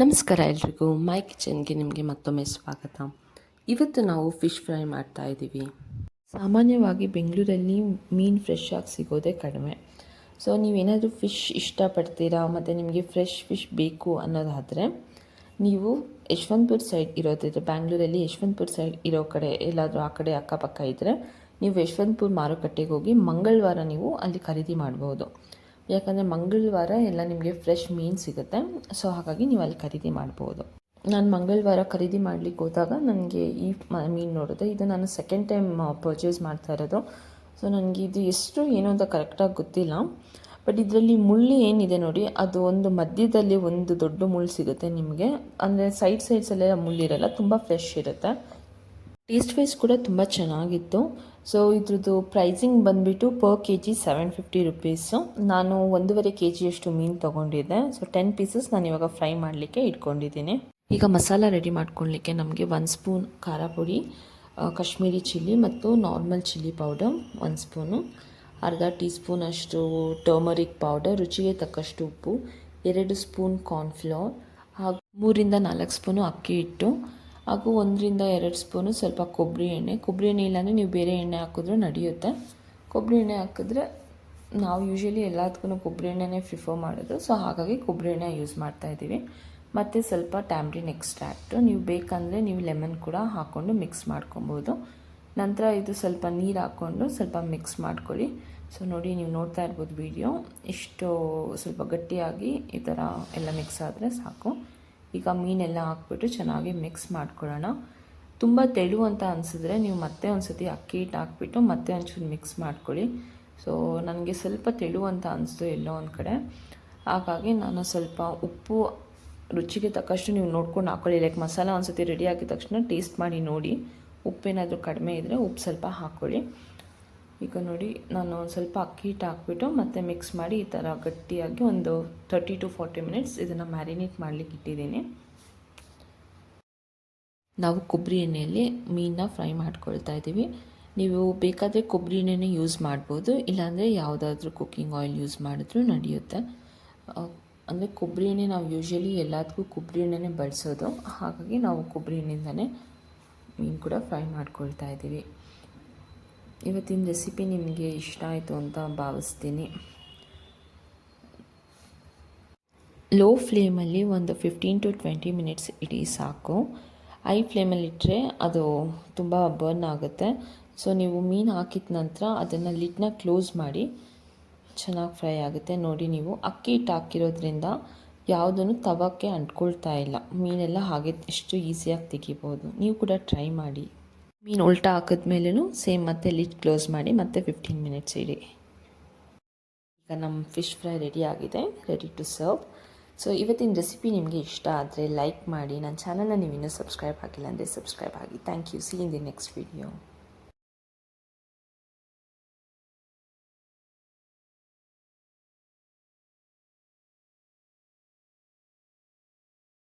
ನಮಸ್ಕಾರ ಎಲ್ರಿಗೂ. ಮೈ ಕಿಚನ್ಗೆ ನಿಮಗೆ ಮತ್ತೊಮ್ಮೆ ಸ್ವಾಗತ. ಇವತ್ತು ನಾವು ಫಿಶ್ ಫ್ರೈ ಮಾಡ್ತಾ ಇದ್ದೀವಿ. ಸಾಮಾನ್ಯವಾಗಿ ಬೆಂಗಳೂರಲ್ಲಿ ಮೀನು ಫ್ರೆಶ್ ಆಗಿ ಸಿಗೋದೇ ಕಡಿಮೆ. ಸೊ ನೀವೇನಾದರೂ ಫಿಶ್ ಇಷ್ಟಪಡ್ತೀರಾ? ಮತ್ತು ನಿಮಗೆ ಫ್ರೆಶ್ ಫಿಶ್ ಬೇಕು ಅನ್ನೋದಾದರೆ, ನೀವು ಯಶವಂತಪುರ ಸೈಡ್ ಇರೋದಿದ್ರೆ ಬ್ಯಾಂಗ್ಳೂರಲ್ಲಿ ಯಶವಂತಪುರ ಸೈಡ್ ಇರೋ ಕಡೆ, ಎಲ್ಲಾದರೂ ಆ ಕಡೆ ಅಕ್ಕಪಕ್ಕ ಇದ್ದರೆ ನೀವು ಯಶವಂತಪುರ ಮಾರುಕಟ್ಟೆಗೆ ಹೋಗಿ ಮಂಗಳವಾರ ನೀವು ಅಲ್ಲಿ ಖರೀದಿ ಮಾಡ್ಬೋದು. ಯಾಕಂದರೆ ಮಂಗಳವಾರ ಎಲ್ಲ ನಿಮಗೆ ಫ್ರೆಶ್ ಮೀನು ಸಿಗುತ್ತೆ. ಸೊ ಹಾಗಾಗಿ ನೀವು ಅಲ್ಲಿ ಖರೀದಿ ಮಾಡ್ಬೋದು. ನಾನು ಮಂಗಳವಾರ ಖರೀದಿ ಮಾಡ್ಲಿಕ್ಕೆ ಹೋದಾಗ ನನಗೆ ಈ ಮೀನು ನೋಡಿದೆ ಇದು ನಾನು ಸೆಕೆಂಡ್ ಟೈಮ್ ಪರ್ಚೇಸ್ ಮಾಡ್ತಾ ಇರೋದು. ಸೊ ನನಗೆ ಇದು ಎಷ್ಟು ಏನು ಅಂತ ಕರೆಕ್ಟಾಗಿ ಗೊತ್ತಿಲ್ಲ. ಬಟ್ ಇದರಲ್ಲಿ ಮುಳ್ಳು ಏನಿದೆ ನೋಡಿ, ಅದು ಒಂದು ಮಧ್ಯದಲ್ಲಿ ಒಂದು ದೊಡ್ಡ ಮುಳ್ಳು ಸಿಗುತ್ತೆ ನಿಮಗೆ. ಅಂದರೆ ಸೈಡ್ ಸೈಡ್ಸಲ್ಲೆಲ್ಲ ಮುಳ್ಳಿರಲ್ಲ ತುಂಬ ಫ್ರೆಶ್ ಇರುತ್ತೆ. ಟೇಸ್ಟ್ ವೈಸ್ ಕೂಡ ತುಂಬ ಚೆನ್ನಾಗಿತ್ತು. ಸೊ ಇದ್ರದ್ದು ಪ್ರೈಸಿಂಗ್ ಬಂದುಬಿಟ್ಟು per K G seven fifty rupees ನಾನು ಒಂದೂವರೆ ಕೆ ಜಿಯಷ್ಟು ಮೀನು ತೊಗೊಂಡಿದ್ದೆ. ಸೊ ಟೆನ್ ಪೀಸಸ್ ನಾನು ಇವಾಗ ಫ್ರೈ ಮಾಡಲಿಕ್ಕೆ ಇಟ್ಕೊಂಡಿದ್ದೀನಿ. ಈಗ ಮಸಾಲ ರೆಡಿ ಮಾಡ್ಕೊಳ್ಲಿಕ್ಕೆ ನಮಗೆ ಒನ್ ಸ್ಪೂನ್ ಖಾರ ಪುಡಿ ಕಾಶ್ಮೀರಿ ಚಿಲ್ಲಿ ಮತ್ತು normal chilli powder one spoon ಅರ್ಧ ಟೀ ಸ್ಪೂನಷ್ಟು ಟರ್ಮರಿಕ್ ಪೌಡರ್ ರುಚಿಗೆ ತಕ್ಕಷ್ಟು ಉಪ್ಪು, ಎರಡು ಸ್ಪೂನ್ ಕಾರ್ನ್ಫ್ಲವರ್ ಹಾಗೂ ಮೂರಿಂದ ನಾಲ್ಕು ಸ್ಪೂನು ಅಕ್ಕಿ ಹಿಟ್ಟು. ಹಾಗೂ ಒಂದರಿಂದ ಎರಡು ಸ್ಪೂನು ಸ್ವಲ್ಪ ಕೊಬ್ಬರಿ ಎಣ್ಣೆ. ಕೊಬ್ಬರಿ ಎಣ್ಣೆ ಇಲ್ಲಾಂದರೆ ನೀವು ಬೇರೆ ಎಣ್ಣೆ ಹಾಕಿದ್ರೂ ನಡೆಯುತ್ತೆ. ಕೊಬ್ಬರಿ ಎಣ್ಣೆ ಹಾಕಿದ್ರೆ ನಾವು ಯೂಶ್ವಲಿ ಎಲ್ಲದಕ್ಕೂ ಕೊಬ್ಬರಿ ಎಣ್ಣೆನೇ ಪ್ರಿಫರ್ ಮಾಡೋದು. ಸೊ ಹಾಗಾಗಿ ಕೊಬ್ಬರಿ ಎಣ್ಣೆ ಯೂಸ್ ಮಾಡ್ತಾ ಇದ್ದೀವಿ. ಮತ್ತು ಸ್ವಲ್ಪ ಟ್ಯಾಮ್ರಿನ್ ಎಕ್ಸ್ಟ್ರಾಕ್ಟು ನೀವು ಬೇಕಂದರೆ ನೀವು ಲೆಮನ್ ಕೂಡ ಹಾಕ್ಕೊಂಡು ಮಿಕ್ಸ್ ಮಾಡ್ಕೊಬೋದು. ನಂತರ ಇದು ಸ್ವಲ್ಪ ನೀರು ಹಾಕ್ಕೊಂಡು ಸ್ವಲ್ಪ ಮಿಕ್ಸ್ ಮಾಡ್ಕೊಳ್ಳಿ. ಸೊ ನೋಡಿ ನೀವು ನೋಡ್ತಾ ಇರ್ಬೋದು ವಿಡಿಯೋ ಇಷ್ಟು ಸ್ವಲ್ಪ ಗಟ್ಟಿಯಾಗಿ ಈ ಥರ ಎಲ್ಲ ಮಿಕ್ಸ್ ಆದರೆ ಸಾಕು. ಈಗ ಮೀನೆಲ್ಲ ಹಾಕ್ಬಿಟ್ಟು ಚೆನ್ನಾಗಿ ಮಿಕ್ಸ್ ಮಾಡ್ಕೊಳ್ಳೋಣ. ತುಂಬ ತೆಳು ಅಂತ ಅನಿಸಿದ್ರೆ ನೀವು ಮತ್ತೆ ಒಂದು ಸತಿ ಅಕ್ಕಿ ಹಿಟ್ಟು ಹಾಕ್ಬಿಟ್ಟು ಮತ್ತೆ ಒಂಚೂರು ಮಿಕ್ಸ್ ಮಾಡ್ಕೊಳ್ಳಿ. ಸೊ ನನಗೆ ಸ್ವಲ್ಪ ತೆಳು ಅಂತ ಅನಿಸ್ತು ಎಲ್ಲೋ ಒಂದು ಕಡೆ. ಹಾಗಾಗಿ ನಾನು ಸ್ವಲ್ಪ ಉಪ್ಪು, ರುಚಿಗೆ ತಕ್ಕಷ್ಟು ನೀವು ನೋಡ್ಕೊಂಡು ಹಾಕ್ಕೊಳ್ಳಿ ಲೈಕ್ ಮಸಾಲ ಒಂದು ಸತಿ ರೆಡಿ ಆಗಿದ ತಕ್ಷಣ ಟೇಸ್ಟ್ ಮಾಡಿ ನೋಡಿ. ಉಪ್ಪೇನಾದರೂ ಕಡಿಮೆ ಇದ್ದರೆ ಉಪ್ಪು ಸ್ವಲ್ಪ ಹಾಕ್ಕೊಳ್ಳಿ ಈಗ ನೋಡಿ, ನಾನು ಒಂದು ಸ್ವಲ್ಪ ಅಕ್ಕಿ ಹಿಟ್ಟು ಹಾಕ್ಬಿಟ್ಟು ಮತ್ತೆ ಮಿಕ್ಸ್ ಮಾಡಿ ಈ ಥರ ಗಟ್ಟಿಯಾಗಿ ಒಂದು ತರ್ಟಿ ಟು ಫಾರ್ಟಿ ಮಿನಿಟ್ಸ್ ಇದನ್ನು ಮ್ಯಾರಿನೇಟ್ ಮಾಡಲಿಕ್ಕೆ ಇಟ್ಟಿದ್ದೀನಿ. ನಾವು ಕೊಬ್ಬರಿ ಎಣ್ಣೆಯಲ್ಲಿ ಮೀನನ್ನ ಫ್ರೈ ಮಾಡ್ಕೊಳ್ತಾ ಇದ್ದೀವಿ. ನೀವು ಬೇಕಾದರೆ ಕೊಬ್ಬರಿ ಎಣ್ಣೆನೇ ಯೂಸ್ ಮಾಡ್ಬೋದು, ಇಲ್ಲಾಂದರೆ ಯಾವುದಾದ್ರೂ ಕುಕ್ಕಿಂಗ್ ಆಯಿಲ್ ಯೂಸ್ ಮಾಡಿದ್ರೂ ನಡೆಯುತ್ತೆ. ಅಂದರೆ ಕೊಬ್ಬರಿ ಎಣ್ಣೆ ನಾವು ಯೂಶ್ವಲಿ ಎಲ್ಲದಕ್ಕೂ ಕೊಬ್ಬರಿ ಎಣ್ಣೆನೇ ಬಳಸೋದು. ಹಾಗಾಗಿ ನಾವು ಕೊಬ್ಬರಿ ಎಣ್ಣೆಯಿಂದನೇ ಮೀನು ಕೂಡ ಫ್ರೈ ಮಾಡ್ಕೊಳ್ತಾ ಇದ್ದೀವಿ. ಇವತ್ತಿನ ರೆಸಿಪಿ ನಿಮಗೆ ಇಷ್ಟ ಆಯಿತು ಅಂತ ಭಾವಿಸ್ತೀನಿ. ಲೋ ಫ್ಲೇಮಲ್ಲಿ ಒಂದು ಫಿಫ್ಟೀನ್ ಟು ಟ್ವೆಂಟಿ ಮಿನಿಟ್ಸ್ ಇಡೀ ಸಾಕು. ಐ ಫ್ಲೇಮಲ್ಲಿ ಇಟ್ಟರೆ ಅದು ತುಂಬ ಬರ್ನ್ ಆಗುತ್ತೆ. ಸೊ ನೀವು ಮೀನು ಹಾಕಿದ ನಂತರ ಅದನ್ನು ಲಿಡ್ನ ಕ್ಲೋಸ್ ಮಾಡಿ ಚೆನ್ನಾಗಿ ಫ್ರೈ ಆಗುತ್ತೆ. ನೋಡಿ ನೀವು ಅಕ್ಕಿ ಹಿಟ್ಟು ಹಾಕಿರೋದ್ರಿಂದ ಯಾವುದನ್ನು ತವಕ್ಕೆ ಅಂಟ್ಕೊಳ್ತಾ ಇಲ್ಲ. ಮೀನೆಲ್ಲ ಹಾಗೆ ಎಷ್ಟು ಈಸಿಯಾಗಿ ತೆಗಿಬೋದು. ನೀವು ಕೂಡ ಟ್ರೈ ಮಾಡಿ. ಮೀನು ಉಲ್ಟಾ ಹಾಕಿದ್ಮೇಲೂ ಸೇಮ್ ಮತ್ತೆ ಲಿಡ್ ಕ್ಲೋಸ್ ಮಾಡಿ ಮತ್ತೆ ಫಿಫ್ಟೀನ್ ಮಿನಿಟ್ಸ್ ಇಡಿ. ಈಗ ನಮ್ಮ ಫಿಶ್ ಫ್ರೈ ರೆಡಿ ಆಗಿದೆ ರೆಡಿ ಟು ಸರ್ವ್ ಸೊ ಇವತ್ತಿನ ರೆಸಿಪಿ ನಿಮಗೆ ಇಷ್ಟ ಆದರೆ ಲೈಕ್ ಮಾಡಿ. ನನ್ನ ಚಾನಲ್ನ ನೀವು ಇನ್ನೂ ಸಬ್ಸ್ಕ್ರೈಬ್ ಆಗಿಲ್ಲ ಅಂದರೆ ಸಬ್ಸ್ಕ್ರೈಬ್ ಆಗಿ. Thank you see in the next video